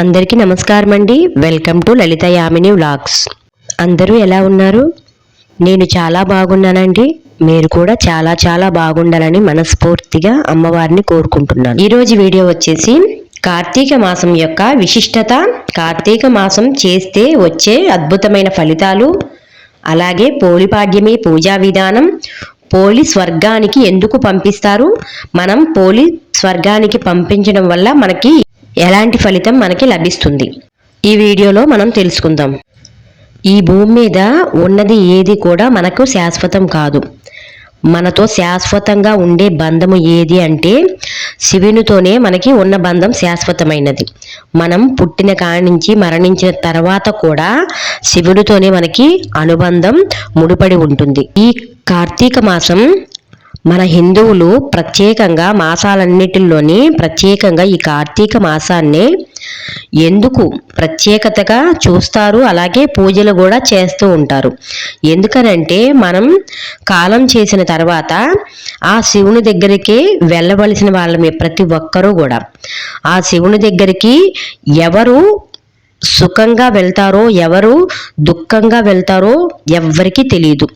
అందరికీ నమస్కారం అండి welcome to Lalitha Yamini vlogs. అందరూ ఎలా ఉన్నారు? నేను చాలా బాగున్నానండి. మీరు కూడా చాలా చాలా బాగుండాలని మనస్ఫూర్తిగా అమ్మవారిని కోరుకుంటున్నాను. ఈరోజు వీడియో వచ్చేసి కార్తీక మాసం యొక్క విశిష్టత. కార్తీక మాసం చేస్తే వచ్చే అద్భుతమైన ఫలితాలు అలాగే పోలిపాడ్యమి పూజా విధానం పోలి స్వర్గానికి ఎందుకు పంపిస్తారు? మనం పోలి స్వర్గానికి పంపించడం వల్ల మనకి ఎలాంటి ఫలితం మనకి లభిస్తుంది? ఈ వీడియోలో మనం తెలుసుకుందాం. ఈ భూమి మీద ఉన్నది ఏది కూడా మనకు శాశ్వతం కాదు. మనతో శాశ్వతంగా ఉండే బంధము ఏది అంటే శివునితోనే మనకి ఉన్న బంధం శాశ్వతమైనది. మనం పుట్టిన కాడి నుంచి మరణించిన తర్వాత కూడా శివుడితోనే మనకి అనుబంధం ముడిపడి ఉంటుంది. ఈ కార్తీక మాసం మన హిందువులు ప్రత్యేకంగా మాసాలన్నిటిలోని ప్రత్యేకంగా ఈ కార్తీక మాసాన్ని ఎందుకు ప్రత్యేకతగా చూస్తారు? అలాగే పూజలు కూడా చేస్తూ ఉంటారు. ఎందుకనంటే మనం కాలం చేసిన తర్వాత ఆ శివుని దగ్గరికి వెళ్ళవలసిన వాళ్ళమే ప్రతి ఒక్కరూ కూడా. ఆ శివుని దగ్గరికి ఎవరు సుఖంగా వెళ్తారో ఎవరు దుఃఖంగా వెళ్తారో ఎవ్వరికీ తెలియదు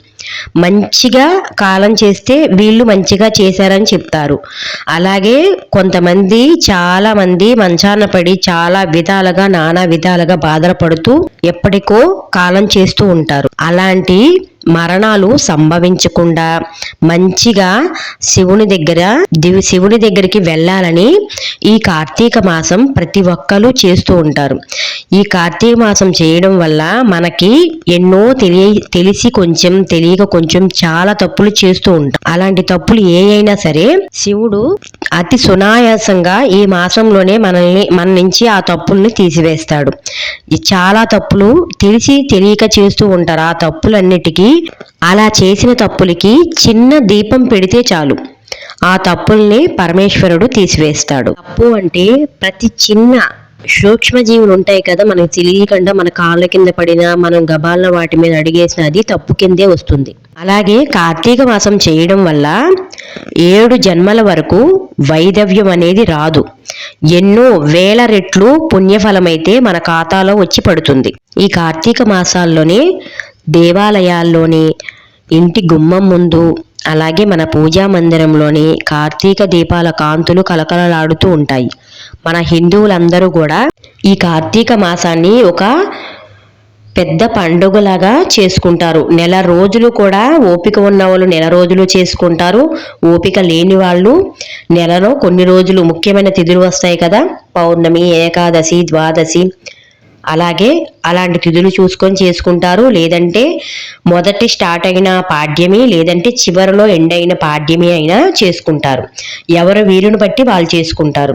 మంచిగా కాలం చేస్తే వీళ్ళు మంచిగా చేశారని చెప్తారు. అలాగే కొంతమంది చాలామంది మంచాన పడి చాలా విధాలుగా నానా విధాలుగా బాధపడుతూ ఎప్పటికో కాలం చేస్తూ ఉంటారు. అలాంటి మరణాలు సంభవించకుండా మంచిగా శివుని దగ్గర దివి శివుని దగ్గరికి వెళ్ళాలని ఈ కార్తీక మాసం ప్రతి ఒక్కరు చేస్తూ ఉంటారు. ఈ కార్తీక మాసం చేయడం వల్ల మనకి ఎన్నో తెలియ తెలిసి కొంచెం తెలియక కొంచెం చాలా తప్పులు చేస్తూ ఉంటాం. అలాంటి తప్పులు ఏ అయినా సరే శివుడు అతి సునాయాసంగా ఈ మాసంలోనే మనల్ని మన నుంచి ఆ తప్పుల్ని తీసివేస్తాడు. చాలా తప్పులు తెలిసి తెలియక చేస్తూ ఉంటారు. ఆ తప్పులన్నిటికీ అలా చేసిన తప్పులకి చిన్న దీపం పెడితే చాలు. ఆ తప్పుల్ని పరమేశ్వరుడు తీసివేస్తాడు. తప్పు అంటే ప్రతి చిన్న సూక్ష్మజీవులు ఉంటాయి కదా మనకు తెలియకుండా మన కాళ్ళ కింద పడినా మనం గబాలన వాటి మీద అడిగేసిన అది తప్పు కిందే వస్తుంది. అలాగే కార్తీక మాసం చేయడం వల్ల ఏడు జన్మల వరకు వైదవ్యం అనేది రాదు. ఎన్నో వేల రెట్లు పుణ్యఫలమైతే మన ఖాతాలో వచ్చి పడుతుంది. ఈ కార్తీక మాసాల్లోనే దేవాలయాల్లోని ఇంటి గుమ్మం ముందు అలాగే మన పూజా మందిరంలోని కార్తీక దీపాల కాంతులు కలకలలాడుతూ ఉంటాయి. మన హిందువులందరూ కూడా ఈ కార్తీక మాసాన్ని ఒక పెద్ద పండుగలాగా చేసుకుంటారు. నెల రోజులు కూడా ఓపిక ఉన్న వాళ్ళు నెల రోజులు చేసుకుంటారు. ఓపిక లేని వాళ్ళు నెలలో కొన్ని రోజులు ముఖ్యమైన తిథులు వస్తాయి కదా. పౌర్ణమి ఏకాదశి ద్వాదశి అలాగే అలాంటి తిథులు చూసుకొని చేసుకుంటారు. లేదంటే మొదటి స్టార్ట్ అయిన పాడ్యమి లేదంటే చివరిలో ఎండ్ అయిన పాడ్యమి అయినా చేసుకుంటారు. ఎవరు వీరుని బట్టి వాళ్ళు చేసుకుంటారు.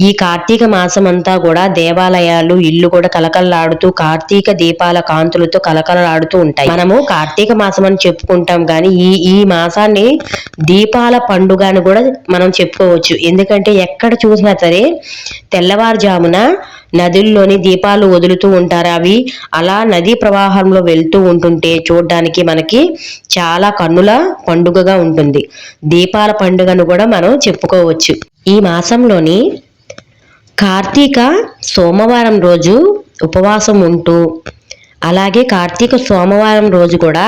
ఈ కార్తీక మాసం అంతా కూడా దేవాలయాలు ఇల్లు కూడా కలకలలాడుతూ కార్తీక దీపాల కాంతులతో కలకలలాడుతూ ఉంటాయి. మనము కార్తీక మాసం అని చెప్పుకుంటాం కానీ ఈ ఈ మాసాన్ని దీపాల పండుగ అని కూడా మనం చెప్పుకోవచ్చు. ఎందుకంటే ఎక్కడ చూసినా సరే తెల్లవారుజామున నదుల్లోని దీపాలు వదులుతూ ఉంటారు అవి? అలా నదీ ప్రవాహంలో వెళ్తూ ఉంటుంటే చూడడానికి మనకి చాలా కన్నుల పండుగగా ఉంటుంది. దీపాల పండుగను కూడా మనం చెప్పుకోవచ్చు. ఈ మాసంలోని కార్తీక సోమవారం రోజు ఉపవాసం ఉంటూ అలాగే కార్తీక సోమవారం రోజు కూడా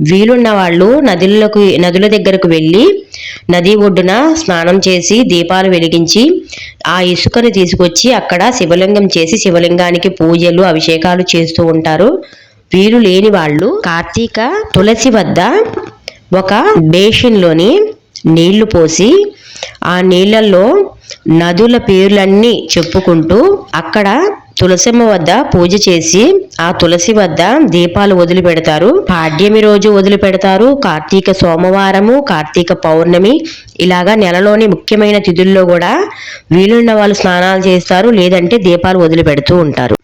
వీలున్న వాళ్ళు నదులకు నదుల దగ్గరకు వెళ్ళి నది ఒడ్డున స్నానం చేసి దీపాలు వెలిగించి ఆ ఇసుకను తీసుకొచ్చి అక్కడ శివలింగం చేసి శివలింగానికి పూజలు అభిషేకాలు చేస్తూ ఉంటారు. వీలు లేని వాళ్ళు కార్తీక తులసి వద్ద ఒక బేషన్లోని నీళ్ళు పోసి ఆ నీళ్ళల్లో నదుల పేర్లన్నీ చెప్పుకుంటూ అక్కడ తులసమ్మ వద్ద పూజ చేసి ఆ తులసి వద్ద దీపాలు వదిలిపెడతారు. పాడ్యమి రోజు వదిలిపెడతారు. కార్తీక సోమవారము కార్తీక పౌర్ణమి ఇలాగా నెలలోని ముఖ్యమైన తిథుల్లో కూడా వీలున్న వాళ్ళు స్నానాలు చేస్తారు. లేదంటే దీపాలు వదిలిపెడుతూ ఉంటారు.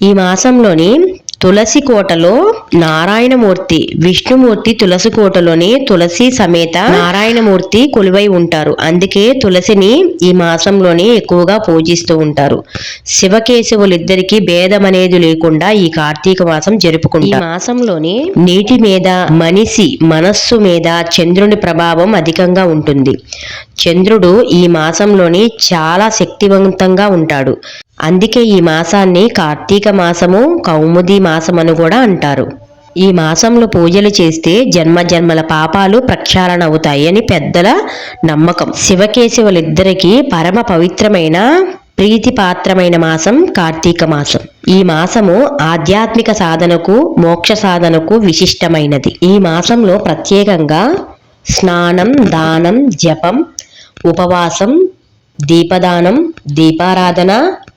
ఈ మాసంలోని తులసి కోటలో నారాయణమూర్తి విష్ణుమూర్తి తులసి కోటలోని తులసి సమేత నారాయణమూర్తి కొలువై ఉంటారు. అందుకే తులసిని ఈ మాసంలోని ఎక్కువగా పూజిస్తూ ఉంటారు. శివకేశవులిద్దరికీ భేదం అనేది లేకుండా ఈ కార్తీక మాసం జరుపుకుంటారు. ఈ మాసంలోని నీటి మీద మనిషి మనస్సు మీద చంద్రుని ప్రభావం అధికంగా ఉంటుంది. చంద్రుడు ఈ మాసంలోని చాలా శక్తివంతంగా ఉంటాడు. అందుకే ఈ మాసాన్ని కార్తీక మాసము కౌముది మాసమను కూడా అంటారు. ఈ మాసంలో పూజలు చేస్తే జన్మ జన్మల పాపాలు ప్రక్షాళన అవుతాయి అని పెద్దల నమ్మకం. శివకేశవులిద్దరికీ పరమ పవిత్రమైన ప్రీతిపాత్రమైన మాసం కార్తీక మాసం. ఈ మాసము ఆధ్యాత్మిక సాధనకు మోక్ష సాధనకు విశిష్టమైనది. ఈ మాసంలో ప్రత్యేకంగా స్నానం దానం జపం ఉపవాసం దీపదానం దీపారాధన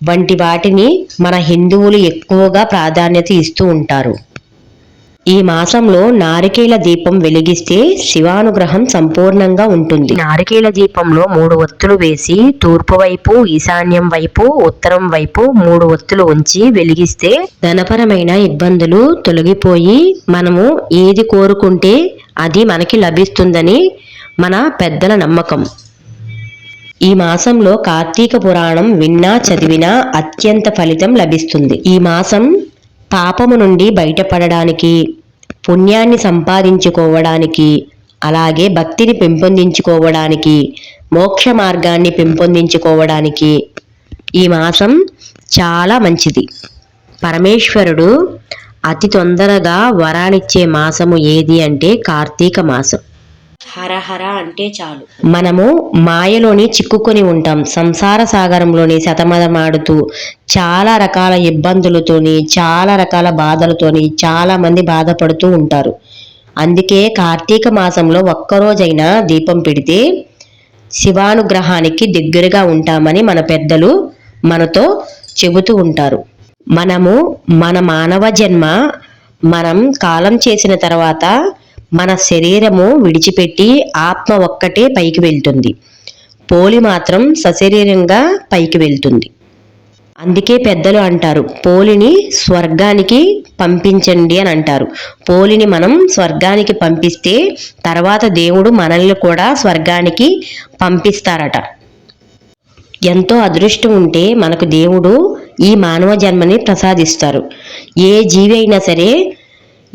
వంటి వాటిని మన హిందువులు ఎక్కువగా ప్రాధాన్యత ఇస్తూ ఉంటారు. ఈ మాసంలో నారికేల దీపం వెలిగిస్తే శివానుగ్రహం సంపూర్ణంగా ఉంటుంది. నారికేల దీపంలో మూడు ఒత్తులు వేసి తూర్పు వైపు ఈశాన్యం వైపు ఉత్తరం వైపు మూడు ఒత్తులు ఉంచి వెలిగిస్తే ధనపరమైన ఇబ్బందులు తొలగిపోయి మనము ఏది కోరుకుంటే అది మనకి లభిస్తుందని మన పెద్దల నమ్మకం. ఈ మాసంలో కార్తీక పురాణం విన్నా చదివినా అత్యంత ఫలితం లభిస్తుంది. ఈ మాసం పాపము నుండి బయటపడడానికి పుణ్యాన్ని సంపాదించుకోవడానికి అలాగే భక్తిని పెంపొందించుకోవడానికి మోక్ష మార్గాన్ని పెంపొందించుకోవడానికి ఈ మాసం చాలా మంచిది. పరమేశ్వరుడు అతి తొందరగా వరాలిచ్చే మాసము ఏది అంటే కార్తీక మాసం. హరహర అంటే చాలు. మనము మాయలోని చిక్కుకొని ఉంటాం. సంసార సాగరంలోని సతమతమాడుతూ చాలా రకాల ఇబ్బందులతోని చాలా రకాల బాధలతోని చాలా మంది బాధపడుతూ ఉంటారు. అందుకే కార్తీక మాసంలో ఒక్కరోజైనా దీపం పెడితే శివానుగ్రహానికి దగ్గరగా ఉంటామని మన పెద్దలు మనతో చెబుతూ ఉంటారు. మనము మన మానవ జన్మ మనం కాలం చేసిన తర్వాత మన శరీరము విడిచిపెట్టి ఆత్మ ఒక్కటే పైకి వెళ్తుంది. పోలి మాత్రం సశరీరంగా పైకి వెళ్తుంది. అందుకే పెద్దలు అంటారు పోలిని స్వర్గానికి పంపించండి అని అంటారు. పోలిని మనం స్వర్గానికి పంపిస్తే తర్వాత దేవుడు మనల్ని కూడా స్వర్గానికి పంపిస్తారట. ఎంతో అదృష్టం ఉంటే మనకు దేవుడు ఈ మానవ జన్మని ప్రసాదిస్తారు. ఏ జీవి అయినా సరే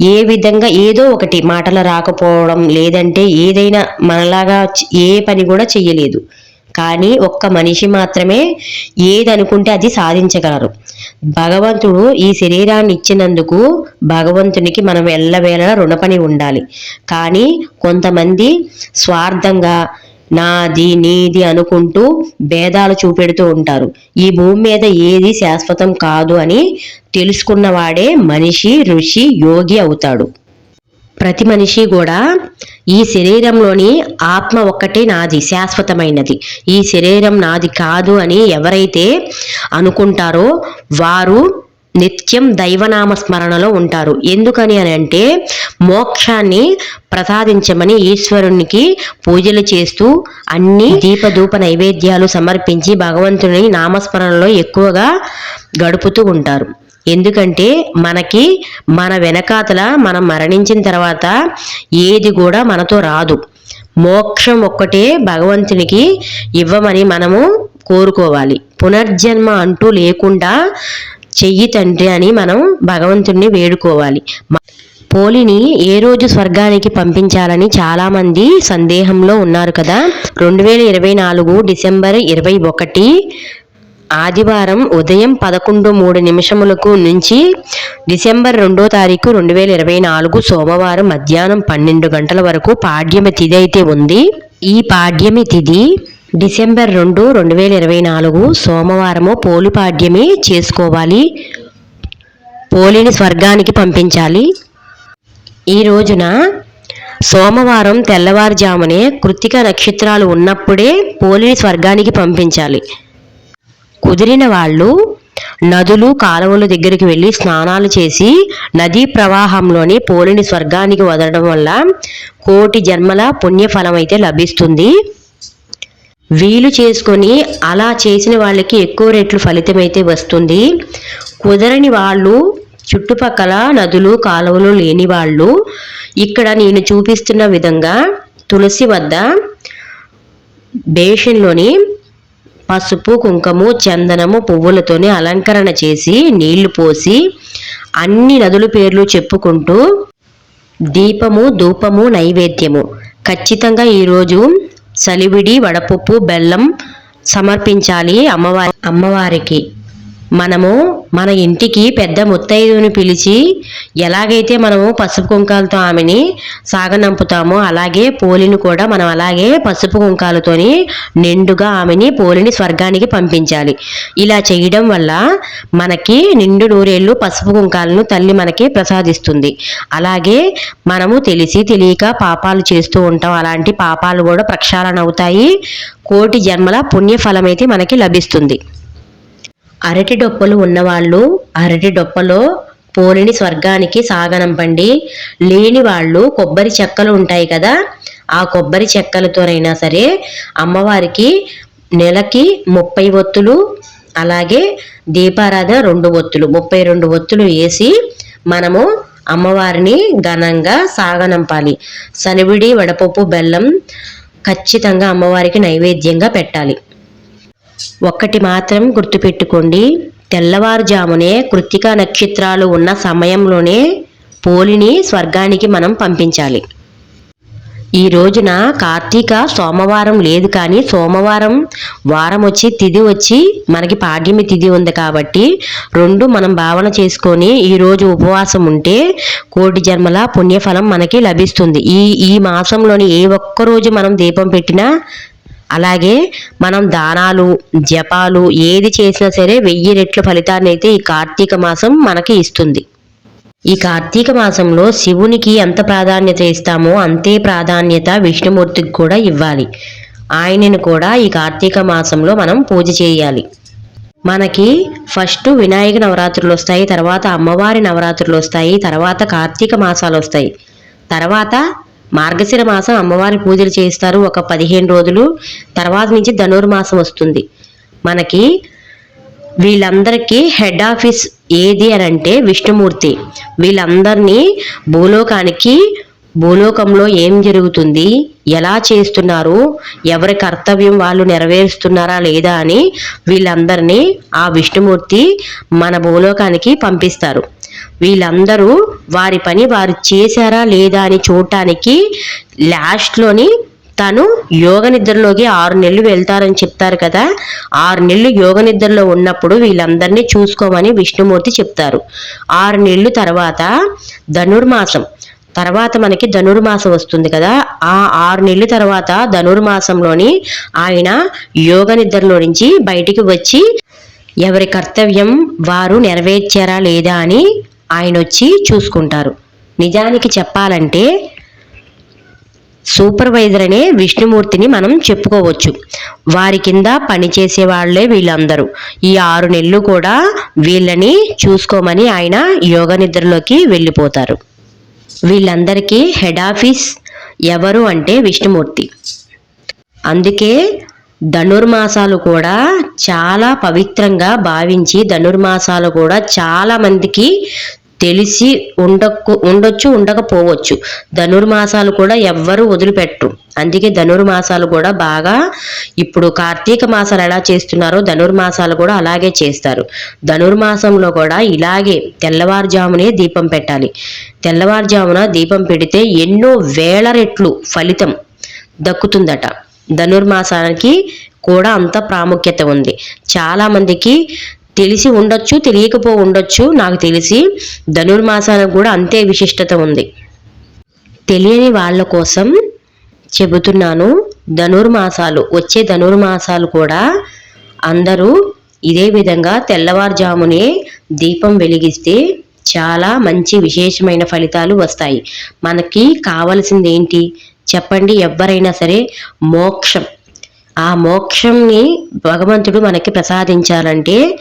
ఏ విధంగా ఏదో ఒకటి మాటలు రాకపోవడం లేదంటే ఏదైనా మనలాగా ఏ పని కూడా చెయ్యలేదు. కానీ ఒక్క మనిషి మాత్రమే ఏదనుకుంటే అది సాధించగలరు. భగవంతుడు ఈ శరీరాన్ని ఇచ్చినందుకు భగవంతునికి మనం ఎల్లవేళలా రుణపని ఉండాలి. కానీ కొంతమంది స్వార్థంగా నాది నీది అనుకుంటూ భేదాలు చూపెడుతూ ఉంటారు. ఈ భూమి మీద ఏది శాశ్వతం కాదు అని తెలుసుకున్నవాడే మనిషి ఋషి యోగి అవుతాడు. ప్రతి మనిషి కూడా ఈ శరీరంలోని ఆత్మ ఒక్కటే నాది శాశ్వతమైనది. ఈ శరీరం నాది కాదు అని ఎవరైతే అనుకుంటారో వారు నిత్యం దైవనామ స్మరణలో ఉంటారు. ఎందుకని అని అంటే మోక్షాన్ని ప్రసాదించమని ఈశ్వరునికి పూజలు చేస్తూ అన్ని దీపధూప నైవేద్యాలు సమర్పించి భగవంతుని నామస్మరణలో ఎక్కువగా గడుపుతూ ఉంటారు. ఎందుకంటే మనకి మన వెనకాతల మనం మరణించిన తర్వాత ఏది కూడా మనతో రాదు. మోక్షం ఒక్కటే భగవంతునికి ఇవ్వమని మనము కోరుకోవాలి. పునర్జన్మ అంటూ లేకుండా చెయ్యి తండ్రి అని మనం భగవంతుణ్ణి వేడుకోవాలి. పోలిని ఏ రోజు స్వర్గానికి పంపించాలని చాలామంది సందేహంలో ఉన్నారు కదా. రెండు వేల ఇరవై నాలుగు డిసెంబర్ ఇరవై ఒకటి ఆదివారం ఉదయం పదకొండు మూడు నిమిషములకు నుంచి డిసెంబర్ రెండో తారీఖు రెండు వేల ఇరవై నాలుగు సోమవారం మధ్యాహ్నం పన్నెండు గంటల వరకు పాడ్యమి తిథి అయితే ఉంది. ఈ పాడ్యమి తిథి డిసెంబర్ రెండు రెండు వేల ఇరవై నాలుగు సోమవారము పోలిపాడ్యమే చేసుకోవాలి. పోలిని స్వర్గానికి పంపించాలి. ఈ రోజున సోమవారం తెల్లవారుజామునే కృత్తిక నక్షత్రాలు ఉన్నప్పుడే పోలిని స్వర్గానికి పంపించాలి. కుదిరిన వాళ్ళు నదులు కాలువల దగ్గరికి వెళ్ళి స్నానాలు చేసి నదీ ప్రవాహంలోని పోలిని స్వర్గానికి వదలడం వల్ల కోటి జన్మల పుణ్యఫలం అయితే లభిస్తుంది. వీలు చేసుకొని అలా చేసిన వాళ్ళకి ఎక్కువ రెట్లు ఫలితం అయితే వస్తుంది. కుదరని వాళ్ళు చుట్టుపక్కల నదులు కాలువలు లేని వాళ్ళు ఇక్కడ నేను చూపిస్తున్న విధంగా తులసి వద్ద బేషన్లోని పసుపు కుంకుమ చందనము పువ్వులతోనే అలంకరణ చేసి నీళ్ళు పోసి అన్ని నదుల పేర్లు చెప్పుకుంటూ దీపము ధూపము నైవేద్యము. ఖచ్చితంగా ఈరోజు సలివిడి వడపప్పు బెల్లం సమర్పించాలి అమ్మవారి అమ్మవారికి. మనము మన ఇంటికి పెద్ద ముత్తైదుని పిలిచి ఎలాగైతే మనము పసుపు కుంకాలతో ఆమెని సాగనంపుతామో అలాగే పోలిని కూడా మనం అలాగే పసుపు కుంకాలతోని నిండుగా ఆమెని పోలిని స్వర్గానికి పంపించాలి. ఇలా చేయడం వల్ల మనకి నిండు నూరేళ్ళు పసుపు కుంకాలను తల్లి మనకి ప్రసాదిస్తుంది. అలాగే మనము తెలిసి తెలియక పాపాలు చేస్తూ ఉంటాం. అలాంటి పాపాలు కూడా ప్రక్షాళన అవుతాయి. కోటి జన్మల పుణ్యఫలమైతే మనకి లభిస్తుంది. అరటి డొప్పలు ఉన్నవాళ్ళు అరటి డొప్పలో పోలిని స్వర్గానికి సాగనంపండి. లేని వాళ్ళు కొబ్బరి చెక్కలు ఉంటాయి కదా ఆ కొబ్బరి చెక్కలతోనైనా సరే అమ్మవారికి నెలకి ముప్పై ఒత్తులు అలాగే దీపారాధన రెండు ఒత్తులు ముప్పై రెండు ఒత్తులు వేసి మనము అమ్మవారిని ఘనంగా సాగనంపాలి. సనివిడి వడపప్పు బెల్లం ఖచ్చితంగా అమ్మవారికి నైవేద్యంగా పెట్టాలి. ఒక్కటి మాత్రం గుర్తుపెట్టుకోండి. తెల్లవారుజామునే కృత్తికా నక్షత్రాలు ఉన్న సమయంలోనే పోలిని స్వర్గానికి మనం పంపించాలి. ఈ రోజున కార్తీక సోమవారం లేదు కానీ సోమవారం వారం వచ్చి తిది వచ్చి మనకి పాడ్యమి తిది ఉంది కాబట్టి రెండు మనం భావన చేసుకొని ఈరోజు ఉపవాసం ఉంటే కోటి జన్మల పుణ్యఫలం మనకి లభిస్తుంది. ఈ ఈ మాసంలోని ఏ ఒక్క రోజు మనం దీపం పెట్టినా అలాగే మనం దానాలు జపాలు ఏది చేసినా సరే వెయ్యి రెట్ల ఫలితాన్ని అయితే ఈ కార్తీక మాసం మనకి ఇస్తుంది. ఈ కార్తీక మాసంలో శివునికి ఎంత ప్రాధాన్యత ఇస్తామో అంతే ప్రాధాన్యత విష్ణుమూర్తికి కూడా ఇవ్వాలి. ఆయనను కూడా ఈ కార్తీక మాసంలో మనం పూజ చేయాలి. మనకి ఫస్ట్ వినాయక నవరాత్రులు వస్తాయి తర్వాత అమ్మవారి నవరాత్రులు వస్తాయి తర్వాత కార్తీక మాసాలు వస్తాయి. తర్వాత మార్గశిర మాసం అమ్మవారి పూజలు చేస్తారు ఒక పదిహేను రోజులు. తర్వాత నుంచి ధనుర్మాసం వస్తుంది. మనకి వీళ్ళందరికీ హెడ్ ఆఫీస్ ఏది అని అంటే విష్ణుమూర్తి. వీళ్ళందరినీ భూలోకానికి భూలోకంలో ఏం జరుగుతుంది ఎలా చేస్తున్నారు ఎవరి కర్తవ్యం వాళ్ళు నెరవేరుస్తున్నారా లేదా అని వీళ్ళందరినీ ఆ విష్ణుమూర్తి మన భూలోకానికి పంపిస్తారు. వీళ్ళందరూ వారి పని వారు చేశారా లేదా అని చూడటానికి లాస్ట్లోని తను యోగ నిద్రలోకి ఆరు నెలలు వెళ్తారని చెప్తారు కదా. ఆరు నెలలు యోగ నిద్రలో ఉన్నప్పుడు వీళ్ళందరినీ చూసుకోమని విష్ణుమూర్తి చెప్తారు. ఆరు నెలలు తర్వాత ధనుర్మాసం. తర్వాత మనకి ధనుర్మాసం వస్తుంది కదా. ఆ ఆరు నెలల తర్వాత ధనుర్మాసంలోని ఆయన యోగ నిద్రలో నుంచి బయటికి వచ్చి ఎవరి కర్తవ్యం వారు నెరవేర్చారా లేదా అని ఆయన వచ్చి చూసుకుంటారు. నిజానికి చెప్పాలంటే సూపర్వైజర్ అనే విష్ణుమూర్తిని మనం చెప్పుకోవచ్చు. వారి కింద పనిచేసే వాళ్ళే వీళ్ళందరూ. ఈ ఆరు నెలలు కూడా వీళ్ళని చూసుకోమని ఆయన యోగ నిద్రలోకి వెళ్ళిపోతారు. వీళ్ళందరికీ హెడ్ ఆఫీస్ ఎవరు అంటే విష్ణుమూర్తి. అందుకే ధనుర్మాసాలు కూడా చాలా పవిత్రంగా భావించి ధనుర్మాసాలు కూడా చాలా మందికి తెలిసి ఉండకు ఉండొచ్చు ఉండకపోవచ్చు. ధనుర్మాసాలు కూడా ఎవ్వరు వదిలిపెట్టరు. అందుకే ధనుర్మాసాలు కూడా బాగా ఇప్పుడు కార్తీక మాసాలు ఎలా చేస్తున్నారో ధనుర్మాసాలు కూడా అలాగే చేస్తారు. ధనుర్మాసంలో కూడా ఇలాగే తెల్లవారుజామునే దీపం పెట్టాలి. తెల్లవారుజామున దీపం పెడితే ఎన్నో వేల రెట్లు ఫలితం దక్కుతుందట. ధనుర్మాసానికి కూడా అంత ప్రాముఖ్యత ఉంది. చాలామందికి తెలిసి ఉండొచ్చు తెలియకపో ఉండొచ్చు నాకు తెలిసి ధనుర్మాసానికి కూడా అంతే విశిష్టత ఉంది. తెలియని వాళ్ళ కోసం చెబుతున్నాను ధనుర్మాసాలు వచ్చే ధనుర్మాసాలు కూడా అందరూ ఇదే విధంగా తెల్లవారుజామునే దీపం వెలిగిస్తే చాలా మంచి విశేషమైన ఫలితాలు వస్తాయి. మనకి కావలసింది ఏంటి చెప్పండి ఎవరైనా సరే మోక్షం. ఆ మోక్షంని భగవంతుడు మనకి ప్రసాదించాలంటే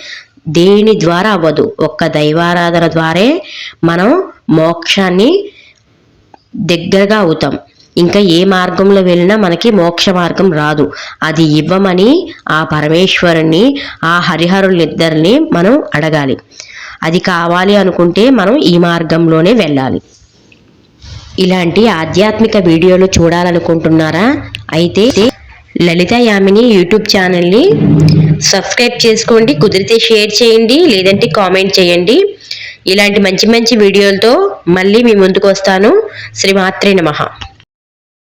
దేని ద్వారా అవ్వదు. ఒక్క దైవారాధన ద్వారే మనం మోక్షాన్ని దగ్గరగా అవుతాం. ఇంకా ఏ మార్గంలో వెళ్ళినా మనకి మోక్ష మార్గం రాదు. అది ఇవ్వమని ఆ పరమేశ్వరుణ్ణి ఆ హరిహరులిద్దరిని మనం అడగాలి. అది కావాలి అనుకుంటే మనం ఈ మార్గంలోనే వెళ్ళాలి. ఇలాంటి ఆధ్యాత్మిక వీడియోలు చూడాలనుకుంటున్నారా? అయితే లలిత యామిని యూట్యూబ్ ఛానల్ని సబ్స్క్రైబ్ చేసుకోండి కుదిరితే షేర్ చేయండి లేదంటే కామెంట్ చేయండి. ఇలాంటి మంచి మంచి వీడియోలతో మళ్ళీ మీ ముందుకు వస్తాను. శ్రీమాత్రే నమః.